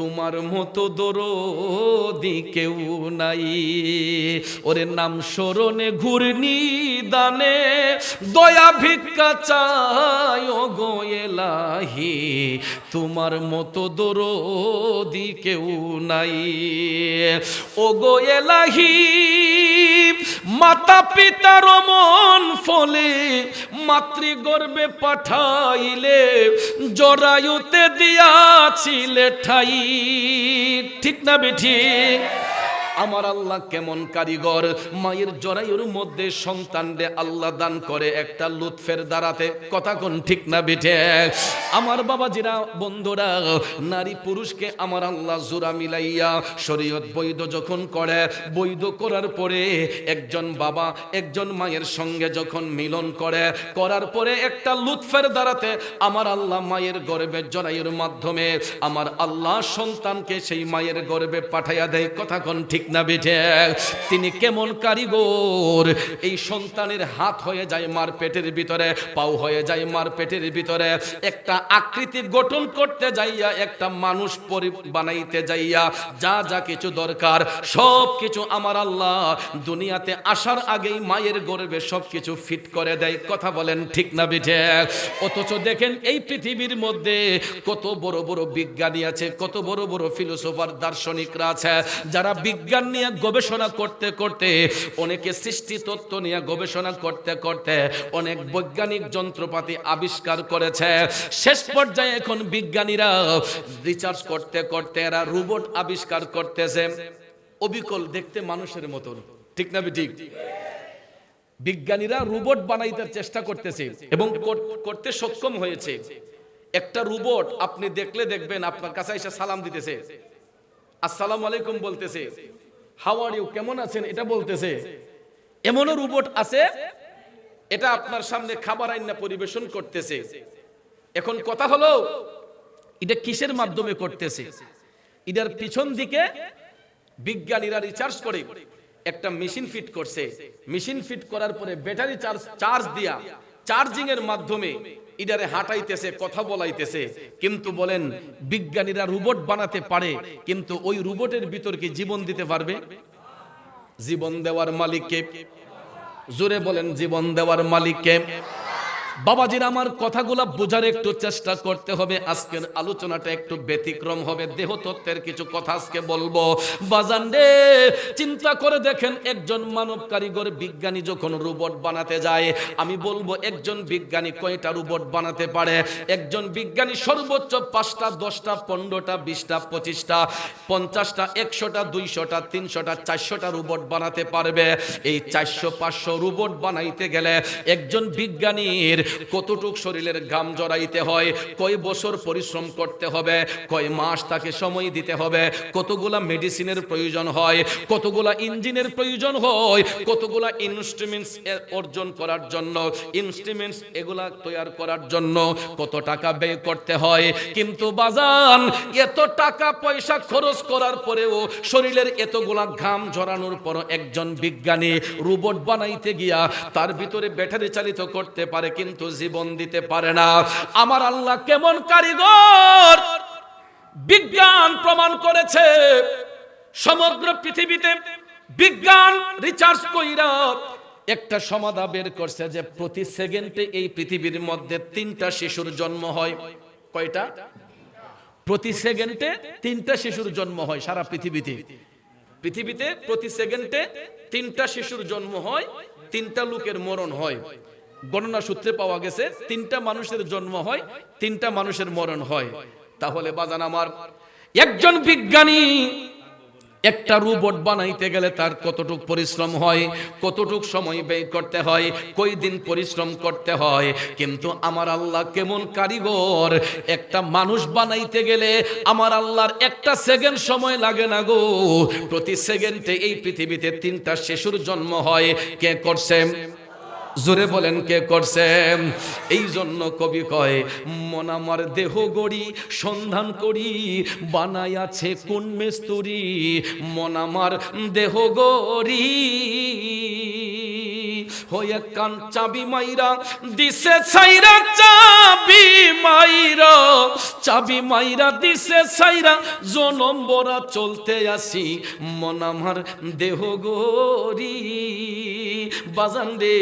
তোমার মতো দরদি কেউ নাই। ওরে নাম স্মরণে, ঘূর্ণি দানে দয়া ভিক্ষা চায় গো এলাহি। তোমার মতো দরদি কেউ নাই। ও গো মাতা পিতার মন ফলে মাতৃগর্ভে পাঠাইলে জরায়ুতে দিয়াছিলে ঠাই। ঠিক না বেঠি? আমার আল্লাহ কেমন কারিগর? মায়ের জরায়ুর মধ্যে সন্তান রে আল্লাহ দান করে একটা লুৎফের দ্বারাতে। কথা কোন ঠিক না বেঠে? আমার বাবাজিরা, বন্ধুরা, নারী পুরুষকে আমার আল্লাহ জোড়া মিলাইয়া শরীয়ত বৈধ যখন করে, বৈধ করার পরে একজন বাবা, একজন মায়ের সঙ্গে যখন মিলন করে, করার পরে একটা লুৎফের দ্বারাতে আমার আল্লাহ মায়ের গর্বের জরায়ুর মাধ্যমে আমার আল্লাহ সন্তানকে সেই মায়ের গর্বে পাঠাইয়া দেয়। কথা কোন ঠিক না বেঠে। তিনি কেমন কারিগর? এই সন্তানের হাত হয়ে যায় মার পেটের ভিতরে, পাও হয়ে যায় মার পেটের ভিতরে। একটা আকৃতি গঠন করতে যাইয়া একটা মানুষ বানাইতে যাইয়া যা যা কিছু দরকার, সব কিছু আমার আল্লাহ। দুনিয়াতে আসার আগেই মায়ের গর্বে সব কিছু ফিট করে দেয়। কথা বলেন ঠিক না বিঠে? অথচ দেখেন এই পৃথিবীর মধ্যে কত বড় বড় বিজ্ঞানী আছে, কত বড় বড় ফিলোসফার, দার্শনিকরা আছে, যারা বিজ্ঞান নিয়ে গবেষণা করতে করতে, অনেকে সৃষ্টি তত্ত্ব নিয়ে গবেষণা করতে করতে অনেক বৈজ্ঞানিক যন্ত্রপাতি আবিষ্কার করেছে। শেষ পর্যায়ে এখন বিজ্ঞানীরা রিসার্চ করতে করতে এরা রোবট আবিষ্কার করতেছে। অবিকল দেখতে মানুষের মতন। ঠিক না ঠিক? বিজ্ঞানীরা রোবট বানাইতে চেষ্টা করতেছে এবং করতে সক্ষম হয়েছে। একটা রোবট আপনি দেখলে দেখবেন আপনার কাছে এসে সালাম দিতেছে। আসসালামু আলাইকুম বলতেছে। হাউ আর ইউ কেমন আছেন? এটা বলতেছে, এমনও রোবট আছে, এটা আপনার সামনে খাবার আইনা পরিবেশন করতেছে। এখন কথা হলো, এটা কিসের মাধ্যমে করতেছে? এটার পিছন দিকে বিজ্ঞানীরা রিচার্জ করে, একটা মেশিন ফিট করছে। মেশিন ফিট করার পরে ব্যাটারি চার্জ চার্জ দিয়া চার্জিং এর মাধ্যমে ইডারে হাঁটাইতেছে, কথা বলাইতেছে, কিন্তু বলেন বিজ্ঞানীরা রোবট বানাতে পারে, কিন্তু ওই রোবটের ভিতর কি জীবন দিতে পারবে? জীবন দেওয়ার মালিককে। জোরে বলেন, জীবন দেওয়ার মালিককে। বাবাজির আমার কথাগুলো বোঝার একটু চেষ্টা করতে হবে। আজকের আলোচনাটা একটু ব্যতিক্রম হবে। দেহ তত্ত্বের কিছু কথা আজকে বলব। বাজান চিন্তা করে দেখেন, একজন মানব কারিগর বিজ্ঞানী যখন রোবট বানাতে যায়, আমি বলব একজন বিজ্ঞানী কয়টা রোবট বানাতে পারে? একজন বিজ্ঞানী সর্বোচ্চ পাঁচটা, দশটা, পনেরোটা, বিশটা, পঁচিশটা, পঞ্চাশটা, একশোটা, দুইশোটা, তিনশোটা, চারশোটা রোবট বানাতে পারবে। এই চারশো, পাঁচশো রোবট বানাইতে গেলে একজন বিজ্ঞানীর কতটুক শরীরের ঘাম জড়াইতে হয়, কয় বছর পরিশ্রম করতে হবে, কয় মাস তাকে সময় দিতে হবে, কতগুলা মেডিসিনের প্রয়োজন হয়, কতগুলা ইঞ্জিনের প্রয়োজন হয়, কতগুলা ইনস্ট্রুমেন্টস অর্জন করার জন্য ইনস্ট্রুমেন্টস এগুলা তৈরি করার জন্য কত টাকা ব্যয় করতে হয়। কিন্তু বাজান, এত টাকা পয়সা খরচ করার পরেও শরীরের এতগুলা ঘাম ঝরানোর পর একজন বিজ্ঞানী রোবট বানাইতে গিয়া তার ভিতরে ব্যাটারি চালিত করতে পারে, কিন্তু জীবন দিতে পারে না। আমার আল্লাহ কেমন কারিগর? বিজ্ঞান প্রমাণ করেছে, সমগ্র পৃথিবীতে বিজ্ঞান রিচার্জ কইরা একটা সমাধা বের করছে যে প্রতি সেকেন্ডে এই পৃথিবীর মধ্যে তিনটা শিশুর জন্ম হয়। কয়টা? প্রতি সেকেন্ডে তিনটা শিশুর জন্ম হয় সারা পৃথিবীতে। পৃথিবীতে প্রতি সেকেন্ডে তিনটা শিশুর জন্ম হয়, তিনটা লোকের মরণ হয়। গণনা সূত্রে পাওয়া গেছে, তিনটা মানুষের জন্ম হয়, তিনটা মানুষের মরণ হয়। তাহলে বাজান আমার, একজন বিজ্ঞানী একটা রোবট বানাইতে গেলে তার কতটুক পরিশ্রম হয়, কতটুক সময় ব্যয় করতে হয় কই দিন পরিশ্রম করতে হয়, কিন্তু আমার আল্লাহ কেমন কারিগর? একটা মানুষ বানাইতে গেলে আমার আল্লাহর একটা সেকেন্ড সময় লাগে না গো। প্রতি সেকেন্ডে এই পৃথিবীতে তিনটা শিশুর জন্ম হয়, কে করছে? জোরে বলেন কে করছে? এই জন্য কবি কয়, মন আমার দেহ গড়ি, সন্ধান করি, বানাই আছে কোন মেস্তুরি, মন আমার দেহ গড়ি। হয়ে কান চাবি মাইরা, দিছে ছাইরা চাবি মাইরা চাবি মাইরা দিছে ছাইরা, জনম বরা চলতে আসি, মন আমার দেহ গরি বাজান রে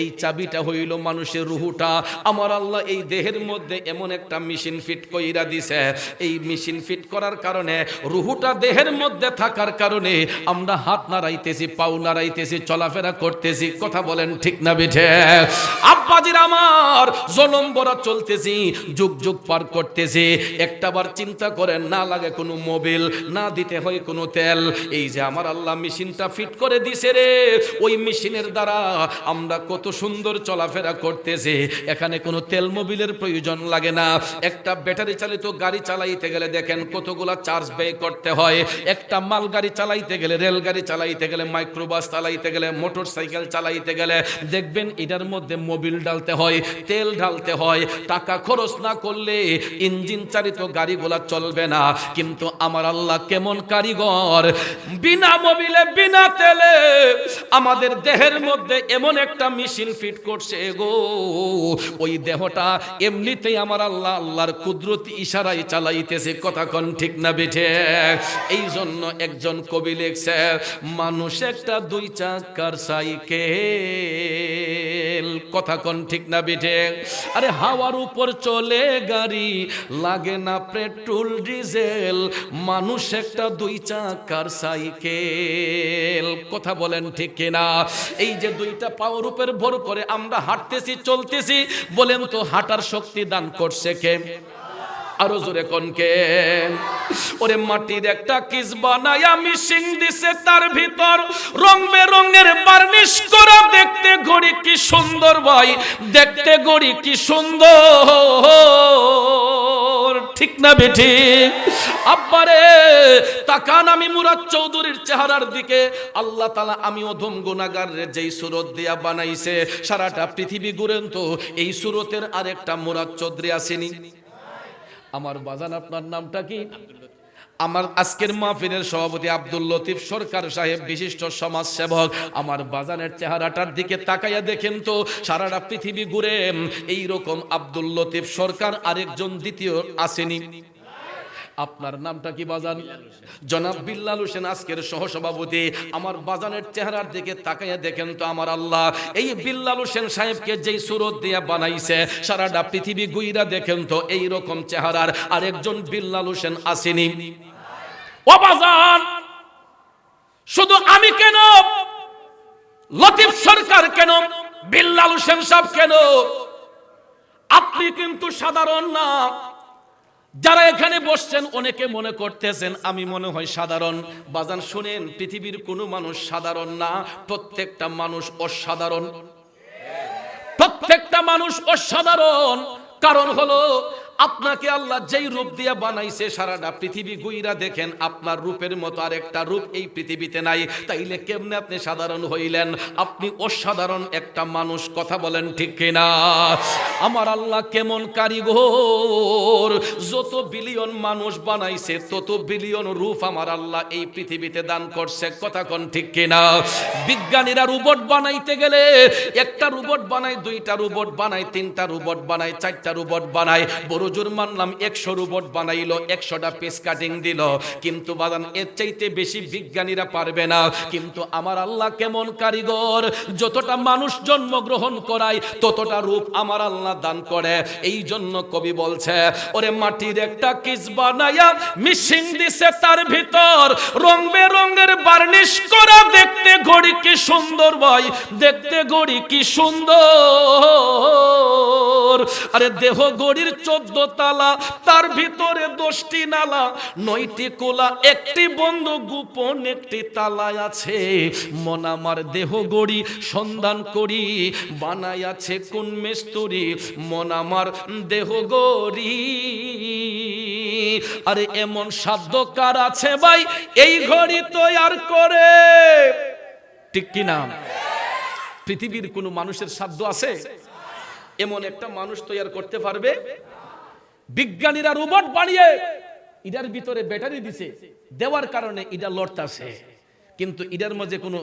এই চাবিটা হইল মানুষের রুহুটা। আমার আল্লাহ এই দেহের মধ্যে এমন একটা মেশিন ফিট কইরা দিছে। এই মেশিন ফিট করার কারণে, রুহুটা দেহের মধ্যে থাকার কারণে আমরা হাত নাড়াইতেছি, পাও নাড়াইতেছি, চলাফেরা করতেছি। কথা বলেন ঠিক না বেঠে? আব্বাজির আমার জনম বরা চলতেছি, যুগ যুগ পার করতেছি। একটাবার চিন্তা করেন, না লাগে কোনো মোবিল, না দিতে হয় কোনো তেল। এই যে আমার আল্লাহ মেশিনটা ফিট করে দিছে রে। ওই মেশিনের দ্বারা আমরা কত সুন্দর চলাফেরা করতেছি। এখানে কোনো তেল মোবিলের প্রয়োজন লাগে না। একটা ব্যাটারি চালিত গাড়ি চালাইতে গেলে দেখেন কতগুলা চার্জ ব্যয় করতে হয়। একটা মাল গাড়ি চালাইতে গেলে রেলগাড়ি চালাইতে গেলে, মাইক্রোবাস চালাইতে গেলে, মোটর সাইকেল চালাইতে গেলে দেখবেন এটার মধ্যে মোবিল ডালতে হয়, তেল ঢালতে হয়। টাকা খরচ না করলে ইঞ্জিন চালিত গাড়িগুলা চলবে না। কিন্তু আমার আল্লাহ কেমন কারিগর। বিনা মোবিলে, বিনা তেলে আমাদের দেহের মধ্যে এমন একটা মেশিন ফিট করছে গো। ওই দেহটা এমনিতেই আমার আল্লাহ, আল্লাহর কুদরতি ইশারায় চালাইতেছে, কথা কন ঠিক না বেঠে? এই জন্য একজন কবি লিখছে, মানুষ একটা দুই চাকার সাইকেল কথা কন ঠিক না বেঠে? আরে হাওয়ার উপর চলে গাড়ি, লাগে না পেট্রোল, ডিজেল, মানুষ একটা দুই চাকার সাইকেল। কথা বলেন ঠিক কিনা? এই যে দুইটা পাওয়ার উপর ভর করে আমরা হাঁটতেছি, চলতেছি, বলেন তো হাঁটার শক্তি দান করছে কে? আরও জোরে কনকে ওরে মাটির একটা কিস বানাই আমি সিং দিছে তার ভিতর। রং বেরঙের বার্নিশ করা দেখতে ঘড়ি কি সুন্দর ভাই, দেখতে ঘড়ি কি সুন্দর। ঠিক না বেঠি? আব্বারে তাকান আমি মুরাদ চৌধুরীর চেহারার দিকে। আল্লাহ তালা আমি অধম গুনাগার যেই সুরত দিয়া বানাইছে, সারাটা পৃথিবী ঘুরেন তো এই সুরতের আরেকটা মুরাদ চৌধুরী আসেনি। আমার বাজান, আপনার নামটা কি? আমার আজকের মাহফিলের সভাপতি আব্দুল লতিফ সরকার সাহেব, বিশিষ্ট সমাজ সেবক আমার বাজানের চেহারাটার দিকে তাকাইয়া দেখেন তো, সারাটা পৃথিবী ঘুরে। এই রকম আব্দুল লতিফ সরকার আরেকজন দ্বিতীয় আসেনি। আপনার নামটা কি বাজান? জনাব বিল্লাল হোসেন আজকের সহসভাপতি, আমার বাজানের চেহারার দিকে তাকাইয়া দেখেন তো আমার আল্লাহ। এই বিল্লাল হোসেন সাহেবকে যেই সুরত দিয়ে বানাইছে, সারাটা পৃথিবী গুইরা দেখেন তো এই রকম চেহারার আরেকজন বিল্লাল হোসেন আসেনি। ও বাজান, শুধু আমি কেন? লতিফ সরকার কেন? বিল্লাল হোসেন সাহেব কেন? আপনি কিন্তু সাধারণ না। যারা এখানে বসছেন, অনেকে মনে করতেছেন, আমি মনে হয় সাধারণ। বাজান, শুনেন, পৃথিবীর কোনো মানুষ সাধারণ না, প্রত্যেকটা মানুষ অসাধারণ। প্রত্যেকটা মানুষ অসাধারণ। কারণ হলো আপনাকে আল্লাহ যেই রূপ দিয়ে বানাইছে সারাটা পৃথিবী গুইরা দেখেন, আপনার রূপের মতো আর একটা রূপ এই পৃথিবীতে নাই। তাইলে কেমনে আপনি সাধারণ হইলেন? আপনি অসাধারণ একটা মানুষ, কথা বলেন ঠিক কিনা? আমার আল্লাহ কেমন কারিগর? যত বিলিয়ন মানুষ বানাইছে, তত বিলিয়ন রূপ আমার আল্লাহ এই পৃথিবীতে দান করছে, কথা কোন ঠিক কিনা? বিজ্ঞানীরা রোবট বানাইতে গেলে একটা রোবট বানায়, দুইটা রোবট বানায়, তিনটা রোবট বানায়, চারটা রোবট বানায়, বড় জোর মানলাম একশো রোবট বানাইলো, একশোটা পেস কাটিং দিল। কিন্তু বাদান এর চাইতে বেশি বিজ্ঞানীরা পারবে না। কিন্তু আমার আল্লাহ কেমন কারিগর? যতটা মানুষ জন্মগ্রহণ করায়, ততটা রূপ আমার আল্লাহ দান করে। এই জন্য কবি বলছে, ওরে মাটির একটা কিস বানাইয়া মিশিং দিছে তার ভিতর। রং বেরঙের বার্নিশ করা দেখতে ঘড়ি কি সুন্দর ভাই, দেখতে ঘড়ি কি সুন্দর। আরে দেহ গড়ির চোদ্দ তালা তার ভিতরে দশটি নালা, নয়টি কোলা, একটি বন্ধ, গোপন একটি তালায় আছে। মন আমার দেহ গড়ি, সন্ধান করি, বানাই আছে কোন মেস্তরি। মন আমার দেহ গড়ি। আরে এমন সাধ্য কার আছে ভাই, এই ঘড়ি তৈয়ার করে। ঠিক কি নাম পৃথিবীর কোনো মানুষের সাধ্য আছে? এমন একটা মানুষ তৈরি করতে পারবে? বিজ্ঞানীরা রোবট বানিয়ে ইডার ভিতরে ব্যাটারি দিছে। দেওয়ার কারণে ইডা লড়তাছে। কিন্তু ইডার মধ্যে কোনো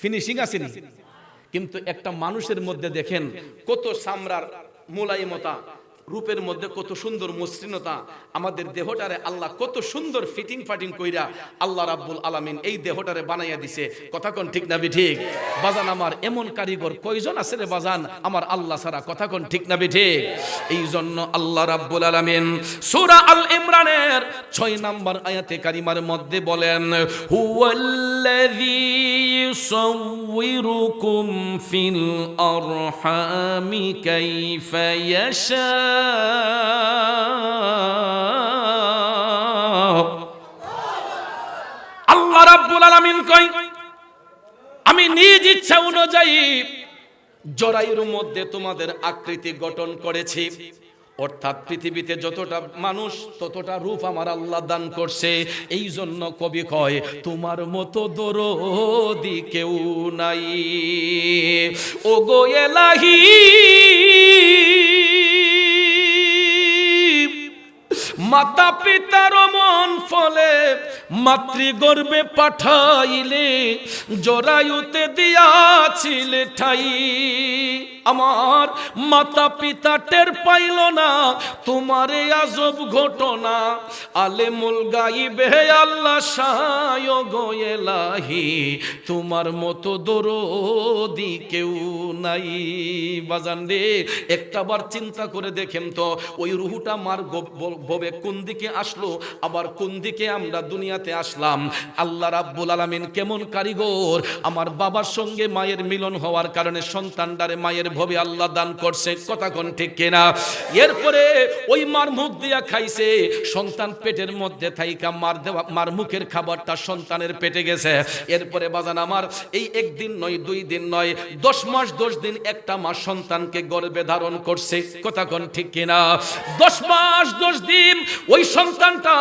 ফিনিশিং আসেনি। কিন্তু একটা মানুষের মধ্যে দেখেন কত সামরার মোলাইমতা রূপের মধ্যে কত সুন্দর মসৃণতা। আমাদের দেহটারে আল্লাহ কত সুন্দর ফিটিং ফাটিং কইরা আল্লাহ রাব্বুল আলামিন এই দেহটারে বানাইয়া দিছে। কথা কোন ঠিক না ঠিক বাজান আমার এমন কারিগর কয়জন আছে রে বাজান? আমার আল্লাহ ছাড়া কথা কোন ঠিক না ঠিক এই জন্য আল্লাহ রাব্বুল আলামিন সূরা আল ইমরানের 6 নাম্বার আয়াতে কারিমার মধ্যে বলেন, হুয়াল্লাযী يصوركم في الأرحام كيف يشاء আল্লাহ রাব্বুল আলামিন কই আমি নিজ ইচ্ছা অনুযায়ী জরায়ুর মধ্যে তোমাদের আকৃতি গঠন করেছি অর্থাৎ পৃথিবীতে যতটা মানুষ, ততটা রূপ আমার আল্লাহ দান করছে। এই জন্য কবি কয়, তোমার মতো দরদি কেউ নাই। ও গো এলাহি মাতা পিতার মন ফলে মাতৃগর্ভে পাঠাইলে, জরায়ুতে দিয়াছিলে ঠাই। আমার মাতা পিতা টের পাইল না, তোমার আজব ঘটনা। আলেমুল গাইবে আল্লাহ, সায় গোয়েলাহি তোমার মতো দরদি কেউ নাই। বাজান রে, একটাবার চিন্তা করে দেখেন তো, ওই রুহুটা মার ভবে কোন দিকে আসলো, আবার কোন দিকে আমরা দুনিয়াতে আসলাম। আল্লাহ রাব্বুল আলামিন কেমন কারিগর। আমার বাবার সঙ্গে মায়ের মিলন হওয়ার কারণে সন্তানটারে মায়ের ভবে আল্লাহ দান করছে। কথা কোন ঠিক কিনা? এরপরে ওই মার মুখ দিয়া খাইছে। সন্তান পেটের মধ্যে থাইকা মার দেওয়া মার মুখের খাবারটা সন্তানের পেটে গেছে। এরপরে বাজান আমার, এই একদিন নয়, দুই দিন নয়, দশ মাস, দশ দিন একটা মাস সন্তানকে গর্ভে ধারণ করছে। কথা কোন ঠিক কিনা? দশ মাস, দশ দিন ওই সন্তানটা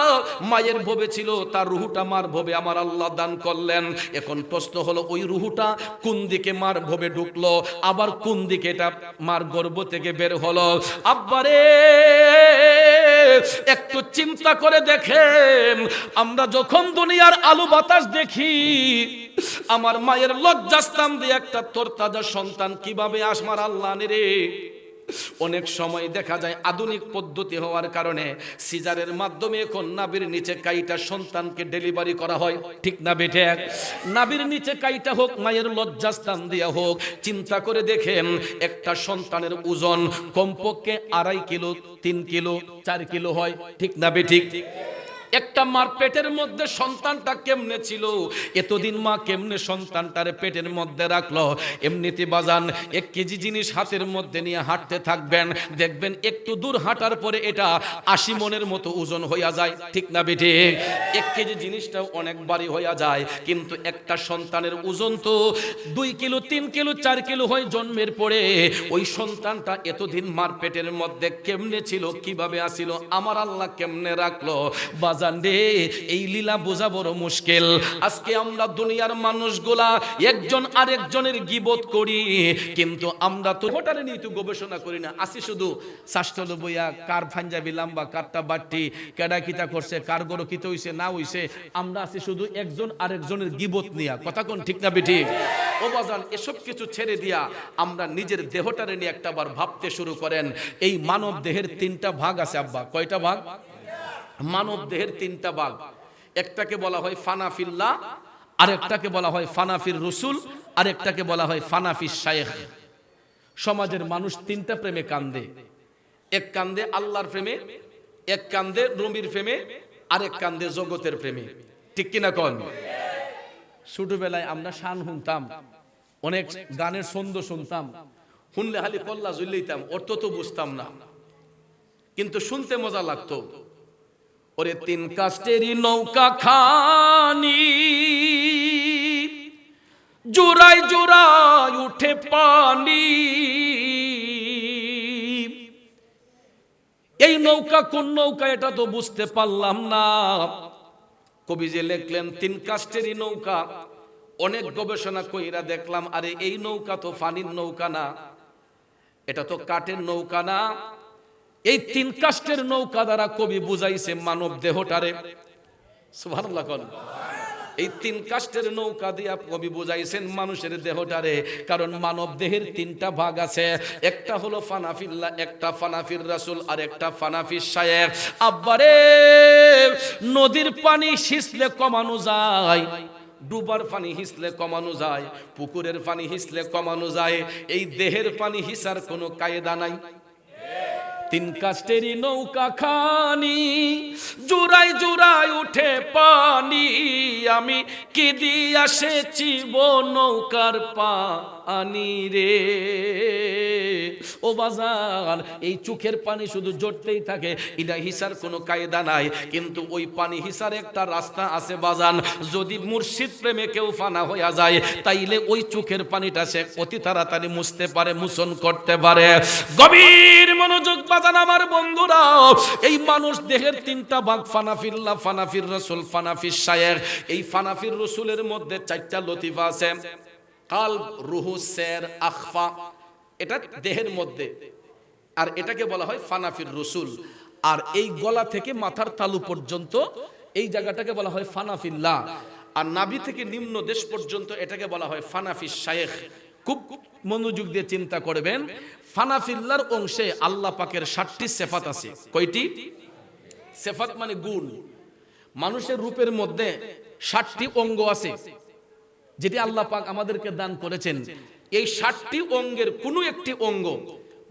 মায়ের ভবে ছিল, তার রুহুটা মার ভবে আমার আল্লাহ দান করলেন। এখন প্রশ্ন হলো, ওই রুহুটা কোন দিকে মার ভবে ঢুকলো। আবার কোন দিকে এটা মার গর্ভ থেকে বের হলো? আব্বারে, একটু চিন্তা করে দেখেন। আমরা যখন দুনিয়ার আলু বাতাস দেখি, আমার মায়ের লজ্জাস্থান দিয়ে একটা তোর তাজা সন্তান কীভাবে আসমার আল্লাহ রে? অনেক সময় দেখা যায় আধুনিক পদ্ধতি হওয়ার কারণে সিজারের মাধ্যমে এখন নাবির নিচে কাইটা সন্তানকে ডেলিভারি করা হয়। ঠিক না বেঠে? নাবির নিচে কাইটা হোক, মায়ের লজ্জাস্থান দিয়া হোক, চিন্তা করে দেখেন একটা সন্তানের ওজন কমপক্ষে আড়াই কিলো, তিন কিলো, চার কিলো হয়। ঠিক না বেঠিক? একটা মার পেটের মধ্যে সন্তানটা কেমনে ছিল? এতদিন মা কেমনে সন্তানটারে পেটের মধ্যে রাখল? এমনিতে বাজান, এক কেজি জিনিস হাতের মধ্যে নিয়ে হাঁটতে থাকবেন। দেখবেন একটু দূর হাঁটার পরে এটা আশি মনের মতো ওজন হইয়া যায়। ঠিক না বেটে এক কেজি জিনিসটাও অনেক বাড়ি হইয়া যায়। কিন্তু একটা সন্তানের ওজন তো দুই কিলো, তিন কিলো, চার কিলো হয় জন্মের পরে ওই সন্তানটা এতদিন মার পেটের মধ্যে কেমনে ছিল, কীভাবে আসিল, আমার আল্লাহ কেমনে রাখল? বাজার বাজান রে, এই লীলা বোঝা বড় মুশকিল। আজকে আমরা দুনিয়ার মানুষগুলা একজন আরেকজনের গিবত করি, কিন্তু আমরা তো নিয়ে তো গবেষণা করি না। আসি শুধু শাস্ত্র বইয়া কার পাঞ্জাবি লাম্বা, কারটা বাট্টি করছে, কার হইছে, না হইছে, আমরা শুধু একজন আরেকজনের গিবত নিয়া। কথা কোন ঠিক না বেঠি? ও এসব কিছু ছেড়ে দিয়া আমরা নিজের দেহটারে নিয়ে একটাবার ভাবতে শুরু করেন। এই মানব দেহের তিনটা ভাগ আছে, আব্বা। কয়টা ভাগ? মানব দেহের তিনটা বাঘ একটাকে বলা হয় ফানাফিল্লা আরেকটাকে বলা হয় ফানাফির রসুল, আরেকটাকে বলা হয় ফানাফির শায়েখ। সমাজের মানুষ তিনটা প্রেমে কান্দে। এক কান্দে আল্লাহর প্রেমে, এক কান্দে রবির প্রেমে, আরেক কান্দে জগতের প্রেমে। ঠিক কিনা কন? ছোটবেলায় আমরা শান শুনতাম অনেক গানের ছন্দ শুনতাম। শুনলে খালি কল্লা জুল্লিতাম অর্থ তো বুঝতাম না। কিন্তু শুনতে মজা লাগতো। ওরে তিন কাস্টেরই নৌকা খানি। জোড়াই জোড়াই উঠে পানি। এই নৌকা কোন নৌকা এটা তো বুঝতে পারলাম না। কবি যে লেখলেন, তিন কাস্টেরই নৌকা। অনেক গবেষণা কইরা দেখলাম, আরে এই নৌকা তো ফানির নৌকা না। এটা তো কাঠের নৌকা না। এই তিন কাষ্টের নৌকা দ্বারা কবি বুঝাইছে মানব দেহটারে। এই তিন কাষ্টের নৌকা দিয়া কবি বুঝাইছেন মানুষের দেহটারে, কারণ মানব দেহের তিনটা ভাগ আছে। একটা হলো ফানাফিল্লা, একটা ফানাফির রাসুল, আর একটা ফানাফির শায়েখ। আব্বারে, নদীর পানি শিসলে কমানো যায়, ডুবার পানি হিসলে কমানো যায়, পুকুরের পানি হিসলে কমানো যায়। এই দেহের পানি হিসার কোনো কায়দা নাই। তিন কাস্টেরি নৌকা খানি, জুড়াই জুড়াই উঠে পানি। আমি কি দিয়ে আসেছি বো নৌকার পানি রে? ও বাজার, এই চোখের পানি শুধু জড়তেই থাকে। এটা হিসার কোনো কায়দা নাই, কিন্তু ওই পানি হিসার একটা রাস্তা আছে বাজান। যদি মুর্শিদ প্রেমে কেউ ফানা হইয়া যায়, তাইলে ওই চোখের পানিটা সে অতি তাড়াতাড়ি মুছতে পারে, মুছন করতে পারে। গভীর মনোযোগ বাজান আমার বন্ধুরা, এই মানুষ দেহের তিনটা ভাগ ফানাফিল্লা ফানাফির রসুল ফানাফির শায়ের এই ফানাফির রসুলের মধ্যে চারটা লতিফা আছে। কাল রুহু, সের, আখফা। এটা দেহের মধ্যে। আর এটাকে বলা হয় ফানাফির রসুল। আর এই গলা থেকে মাথার তালু পর্যন্ত, এই জায়গাটাকে বলা হয় ফানাফিল্লা আর নাভি থেকে নিম্ন দেশ পর্যন্ত এটাকে বলা হয় ফানাফি শায়েখ। খুব মনোযোগ দিয়ে চিন্তা করবেন, ফানাফিল্লার অংশে আল্লাহ পাকের ষাটটি সেফাত আছে। কয়টি? সেফাত মানে গুণ। মানুষের রূপের মধ্যে ষাটটি অঙ্গ আছে, যেটি আল্লাহ পাক আমাদেরকে দান করেছেন। এই ষাটটি অঙ্গের কোনো একটি অঙ্গ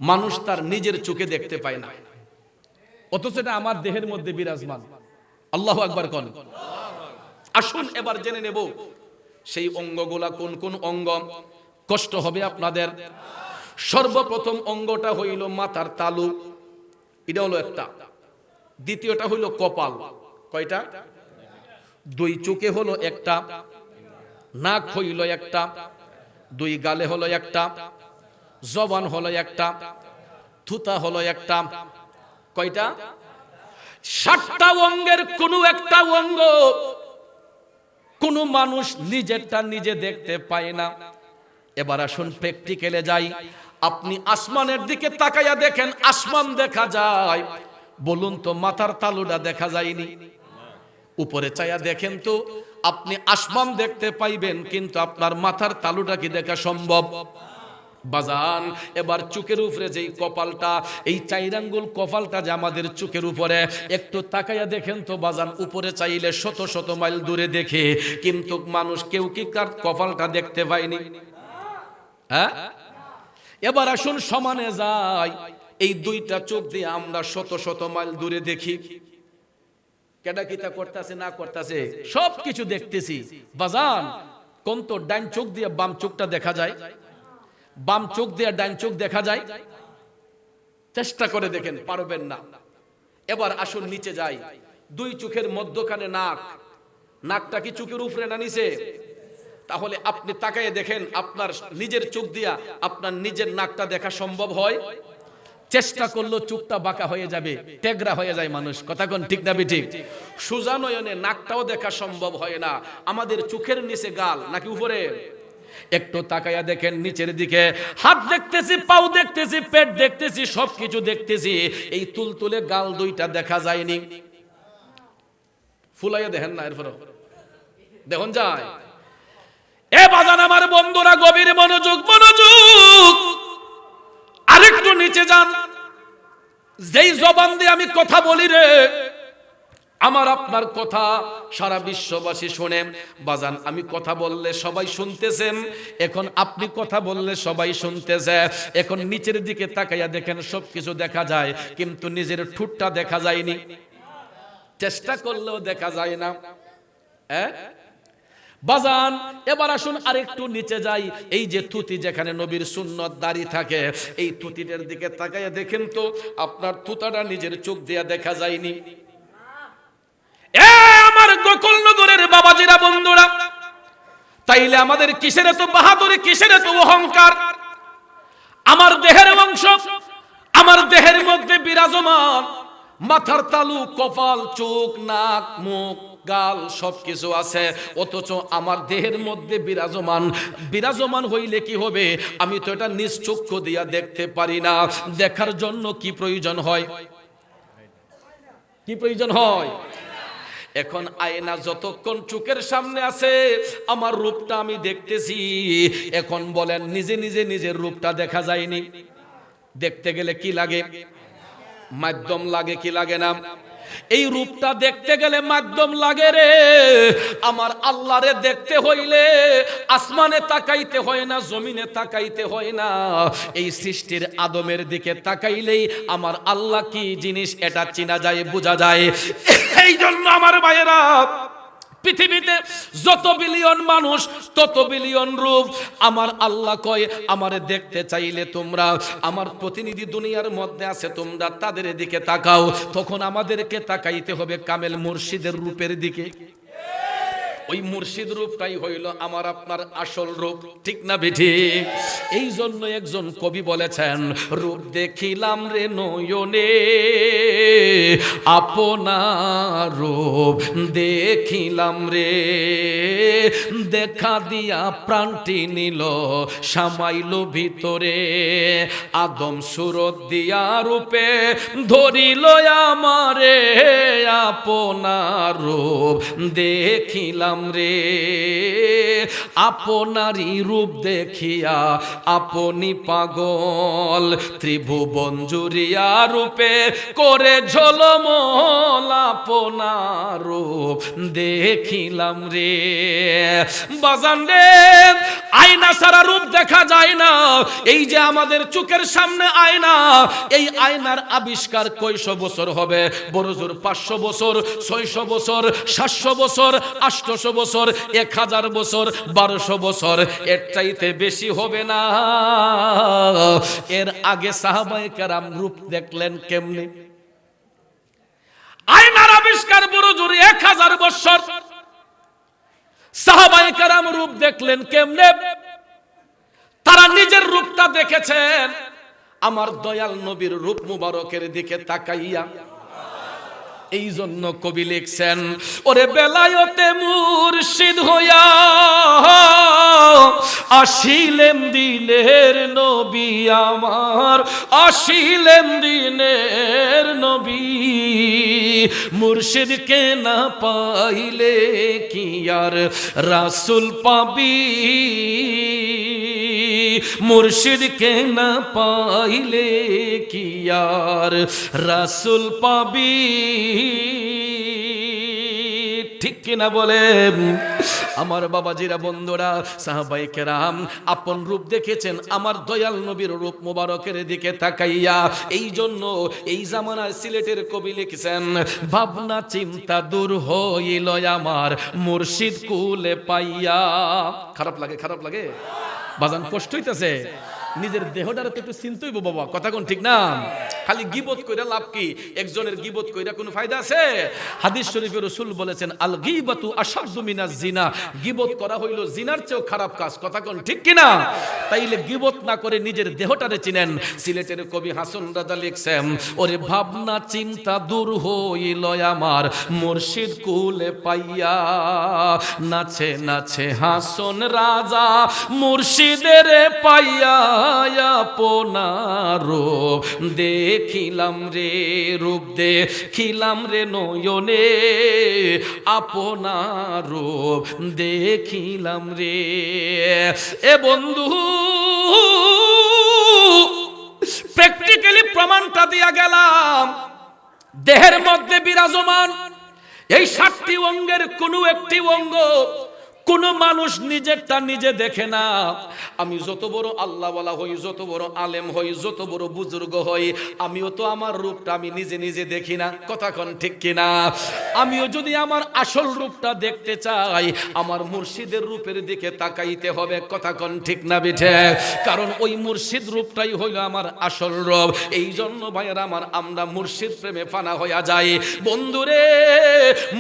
মানুষ তার নিজের চোখে দেখতে পায় না। অথচ এটা আমার দেহের মধ্যে বিরাজমান। আল্লাহ আকবার কন। আসুন এবার জেনে নেব, সেই অঙ্গগুলা কোন কোন অঙ্গ? কষ্ট হবে আপনাদের। সর্বপ্রথম অঙ্গটা হইল মাথার তালু। এটা হলো একটা। দ্বিতীয়টা হইল কপাল। কয়টা? দুই চোখে হলো একটা। নাক হইল একটা। দুই গালে হলো একটা, জবান হলো একটা, থুতা হলো একটা। কয়টা? সাতটা অঙ্গের কোনো একটা অঙ্গ কোনো মানুষ নিজেরটা নিজে দেখতে পায় না। এবার আসুন প্র্যাকটিক্যালে যাই। আপনি আসমানের দিকে তাকাইয়া দেখেন, আসমান দেখা যায়। বলুন তো মাথার তালুটা দেখা যায়নি। উপরে চাইয়া দেখেন তো আপনি আসমান দেখতে পাইবেন, কিন্তু আপনার মাথার তালুটা কি দেখা সম্ভব? বাজান, এবার চোখের উপরে যেই কপালটা, এই চাইরাঙ্গুল কপালটা যে আমাদের চোখের উপরে, একটু তাকাইয়া দেখেন তো বাজান, উপরে চাইলে শত শত মাইল দূরে দেখে, কিন্তু মানুষ কেউ কি কার কপালটা দেখতে পায়নি? হ্যাঁ? এবার আসুন সমানে যাই, এই দুইটা চোখ দিয়ে আমরা শত শত মাইল দূরে দেখি। কেডা কিতা করতেছে, না করতেছে সব কিছু দেখতেছি। বাজান, কোন তো ডান চোখ দিয়ে বাম চোখটা দেখা যায়? বাম চোখ দিয়ে ডান চোখ দেখা যায়? চেষ্টা করে দেখেন, পারবেন না। এবার আসুন নিচে যাই। দুই চোখের মধ্যখানে নাক। নাকটা কি চোখের উপরে না নিচে? তাহলে আপনি তাকায় দেখেন, আপনার নিজের চোখ দিয়া আপনার নিজের নাকটা দেখা সম্ভব হয়? চেষ্টা করল চোখটা বাঁকা হয়ে যাবে টেগরা হয়ে যায় মানুষ। কথা কোন ঠিক না ঠিক? সুজা নয়নে নাকটাও দেখা সম্ভব হয় না। আমাদের চোখের নিচে গাল, নাকি উপরে? একটু তাকাইয়া দেখেন নিচের দিকে। হাত দেখতেছি, পাও দেখতেছি, পেট দেখতেছি, সবকিছু দেখতেছি। এই তুলতুলে গাল দুইটা দেখা যায়নি। ফুলাইয়া দেখেন না এরপর দেখুন যায়। এ বাজান আমার বন্ধুরা, গভীর মনোযোগ মনোযোগ। আরেকটু নিচে যান। যেই জবান দিয়ে আমি কথা বলি রে, আমার আপনার কথা সারা বিশ্ববাসী শোনে। বাজান, আমি কথা বললে সবাই শুনতেছেন, এখন আপনি কথা বললে সবাই শুনতেছে। এখন নিচের দিকে তাকাইয়া দেখেন সবকিছু দেখা যায়, কিন্তু নিজের ঠুটটা দেখা যায়নি। চেষ্টা করলেও দেখা যায় না। হ্যাঁ? বাজান, এবার আসুন আরেকটু নিচে যাই। এই যে তুতি যেখানে নবীর সুন্নত দাড়ি থাকে, এই তুতিটার দিকে তাকাইয়া দেখেন তো, আপনার তুতাটা নিজের চোখ দিয়া দেখা যায়নি। এ আমার গোকুল নগরের বাবাজিরা, বন্ধুরা, তাইলে আমাদের কিসের এত বাহাদুরি, কিসের এত অহংকার? আমার দেহের অংশ, আমার দেহের মধ্যে বিরাজমান, মাথার তালু, কপাল, চোখ, নাক, মুখ। গাল সবকিছু আছে, অথচ আমার দেহের মধ্যে বিরাজমান বিরাজমান হইলে কি হবে? আমি তো এটা নিশ্চক্ষ দিয়া দেখতে পারি না। দেখার জন্য কি প্রয়োজন হয়? কি প্রয়োজন হয়? এখন আয়না যতক্ষণ চোখের সামনে আছে, আমার রূপটা আমি দেখতেছি। এখন বলেন, নিজে নিজে নিজের রূপটা দেখা যায়নি। দেখতে গেলে কি লাগে? মাধ্যম লাগে কি লাগে না? এই রূপটা দেখতে গেলে মাধ্যম লাগে রে। আমার আল্লাহরে দেখতে হইলে আসমানে তাকাইতে হয় না, জমিনে তাকাইতে হয় না। এই সৃষ্টির আদমের দিকে তাকাইলেই আমার আল্লাহ কি জিনিস, এটা চিনা যায়, বোঝা যায়। এই জন্য আমার ভাইয়েরা পৃথিবীতে যত বিলিয়ন মানুষ, তত বিলিয়ন রূপ। আমার আল্লাহ কয়, আমারে দেখতে চাইলে তোমরা, আমার প্রতিনিধি দুনিয়ার মধ্যে আছে, তোমরা তাদের দিকে তাকাও। তখন আমাদেরকে তাকাইতে হবে কামেল মুর্শিদের রূপের দিকে। ওই মুর্শিদ রূপটাই হইল আমার আপনার আসল রূপ, ঠিক না বেঠি এই জন্য একজন কবি বলেছেন, রূপ দেখিলাম রে নয়নে, আপনার রূপ দেখিলাম রে। দেখা দিয়া প্রাণটি নিল, সামাইল ভিতরে, আদম সুরত দিয়া রূপে ধরিল আমারে, আপনার রূপ দেখিলাম রে। আপনারই রূপ দেখিয়া আপনি পাগল, ত্রিভুবন জুরিয়া রূপে করে ঝলমল আপনার রূপ দেখিলাম রে। বাজান রে, আয়না সারা রূপ দেখা যায় না। এই যে আমাদের চোখের সামনে আয়না, এই আয়নার আবিষ্কার কয়শো বছর হবে? বড় জোর পাঁচশো বছর, ছয়শো বছর, সাতশো বছর আটশো বছর, এক হাজার বছর, বারোশো বছর। এর চাইতে বেশি হবে না। এর আগে সাহাবাই কারাম রূপ দেখলেন কেমনি? আয়নার আবিষ্কার বড় জোর এক হাজার বছর সাহাবাই কারাম রূপ দেখলেন কেমনে? তারা নিজের রূপটা দেখেছেন। আমার দয়াল নবীর রূপ মুবারকের দিকে তাকাইয়া এই জন্য কবি লিখছেন, ওরে বেলায়তে মুর্শিদ হইয়া আসিলেন দিনের নবী আমার, আসিলেন দিনের নবী। মুর্শিদকে না পাইলে কি আর রাসুল পাবি? মুর্শিদকে না পাইলে কি আর? রাসুল পাবি। ঠিক কিনা বলেন? আমার বাবাজিরা, বন্ধুরা সাহাবাই কেরাম আপন রূপ দেখেছেন, আমার দয়াল নবীর রূপ মোবারকের দিকে তাকাইয়া এই জন্য এই জামানায় সিলেটের কবি লিখছেন, ভাবনা চিন্তা দূর হইল আমার মুর্শিদ কুলে পাইয়া। খারাপ লাগে খারাপ লাগে? বাজান কষ্ট হইতেছে। নিজের দেহটার তো একটু চিন্তা হইব বাবা, কথা কোন ঠিক না? খালি গিবত কইরা লাভ কি? একজনের গিবত কইরা কোনো ফায়দা আছে? হাদিস শরীফে রাসূল বলেছেন, আল গীবাতু আশাদ্দু মিনাজ জিনা। গিবত করা হইল জিনার চেয়েও খারাপ কাজ, কথা কোন ঠিক কি না? তাইলে গিবত না করে নিজের দেহটারে চিনেন। সিলেটের কবি হাসান রাজা লিখছেন, ওরে ভাবনা চিন্তা দূর হইল আমার, মুর্শিদ কুলে পাইয়া নাচে নাচে হাসন রাজা মুর্শিদের পাইয়া আপনার দেখিলাম রে রূপ, দেখিলাম রে নয়নে। আপনার রূপ দেখিলাম রে। এ বন্ধু প্র্যাকটিক্যালি প্রমাণটা দিয়া গেলাম। দেহের মধ্যে বিরাজমান। এই সাতটি অঙ্গের কোনো একটি অঙ্গ কোন মানুষ নিজেরটা নিজে দেখে না। আমি যত বড় আল্লাহ হই, যত বড় আলেম হই, যত বড় বুজুর্গ হই, আমিও তো আমার রূপটা আমি নিজে নিজে দেখি না। কথা কন ঠিক কিনা? আমিও যদি আমার আসল রূপটা দেখতে চাই, আমার মুর্শিদের রূপের দিকে তাকাইতে হবে। কথা কন ঠিক না বিঠে? কারণ ওই মুর্শিদ রূপটাই হইল আমার আসল রূপ এই জন্য ভাইয়ের আমার, আমরা মুর্শিদ প্রেমে ফানা হইয়া যাই। বন্ধুরে,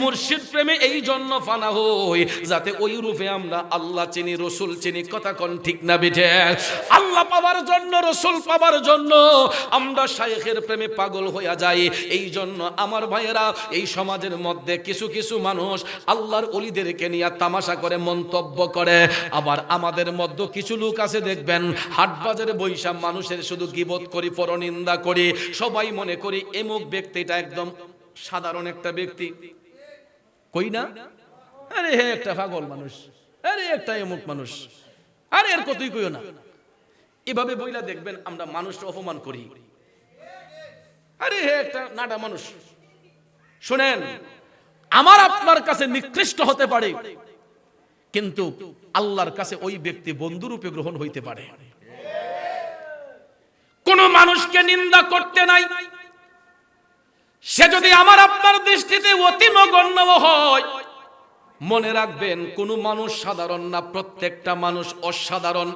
মুর্শিদ প্রেমে এই জন্য ফানা হই, যাতে ওই রূপে আমরা, আল্লাহ চিনি, রসুল চিনি, কথা কন ঠিক না বিঠে। আল্লাহ পাওয়ার জন্য, রসুল পাওয়ার জন্য আমরা শায়েখের প্রেমে পাগল হইয়া যাই। এই জন্য আমার ভাইয়েরা, এই সমাজের মধ্যে কিছু কিছু মানুষ আল্লাহর অলিদেরকে নিয়ে তামাশা করে, মন্তব্য করে। আবার আমাদের মধ্যে কিছু লোক আছে, দেখবেন, হাট বাজারে বৈশা মানুষের শুধু গিবত করি, পরনিন্দা করি। সবাই মনে করি, এমুক ব্যক্তিটা একদম সাধারণ একটা ব্যক্তি। কই না? আরে হে একটা পাগল মানুষ, আরে একটা এমুক মানুষ, আরে এর কতই কইও না। এভাবে বইলা দেখবেন আমরা মানুষটা অপমান করি। আরে হে একটা নাটা মানুষ, শুনেন, আমার আপনার কাছে নিকৃষ্ট হতে পারে, কিন্তু আল্লাহর কাছে ওই ব্যক্তি বন্ধুরূপে গ্রহণ হইতে পারে। কোন মানুষকে নিন্দা করতে নাই। সে যদি আমার আপনার দৃষ্টিতে অতি নগণ্য হয় মনে রাখবেন কোনো মানুষ সাধারণ না প্রত্যেকটা মানুষ অসাধারণ।